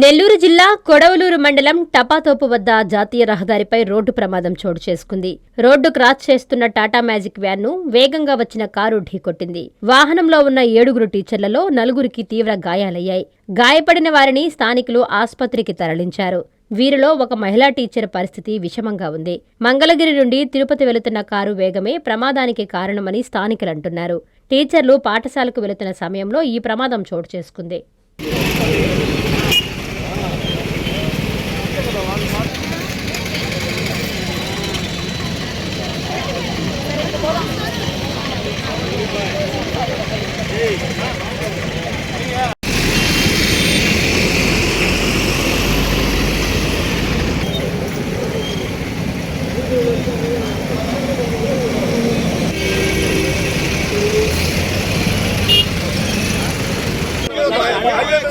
నెల్లూరు జిల్లా కొడవలూరు మండలం టపాతోపు వద్ద జాతీయ రహదారిపై రోడ్డు ప్రమాదం చోటు చేసుకుంది. రోడ్డు క్రాస్ చేస్తున్న టాటా మ్యాజిక్ వ్యాన్ను వేగంగా వచ్చిన కారు ఢీకొట్టింది. వాహనంలో ఉన్న ఏడుగురు టీచర్లలో నలుగురికి తీవ్ర గాయాలయ్యాయి. గాయపడిన వారిని స్థానికులు ఆసుపత్రికి తరలించారు. వీరిలో ఒక మహిళా టీచర్ పరిస్థితి విషమంగా ఉంది. మంగళగిరి నుండి తిరుపతి వెళుతున్న కారు వేగమే ప్రమాదానికి కారణమని స్థానికులంటున్నారు టీచర్లు పాఠశాలకు వెళుతున్న సమయంలో ఈ ప్రమాదం చోటు చేసుకుంది.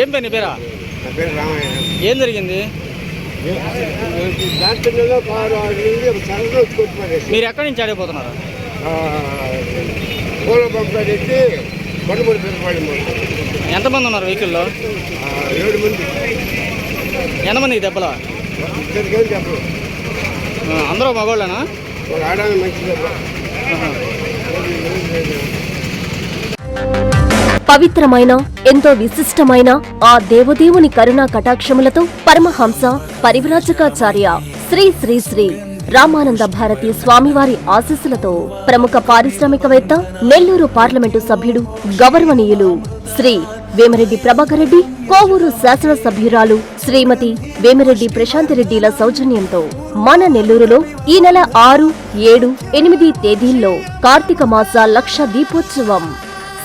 ఏం పేరు నీ పేరా? ఏం జరిగింది? మీరు ఎక్కడి నుంచి ఆడిపోతున్నారు? ఎంతమంది ఉన్నారు వెహికల్లో? ఏడు మంది. ఎంతమందికి దెబ్బలు? అందరూ ఒక ఆడని మంచి దెబ్బ. పవిత్రమైన ఎంతో విశిష్టమైన ఆ దేవదేవుని కరుణా కటాక్షములతో పరమహంస పరివ్రాజకాచార్య శ్రీ శ్రీ శ్రీ రామానంద భారతి స్వామివారి ఆశీస్సులతో ప్రముఖ పారిశ్రామికవేత్త నెల్లూరు పార్లమెంటు సభ్యుడు గౌరవనీయులు శ్రీ వేమిరెడ్డి ప్రభాకర్ రెడ్డి కోవూరు శాసనసభ్యురాలు శ్రీమతి వేమిరెడ్డి ప్రశాంతిరెడ్డిల సౌజన్యంతో మన నెల్లూరులో ఈ నెల ఆరు ఏడు ఎనిమిది తేదీల్లో కార్తీక మాస లక్ష దీపోత్సవం.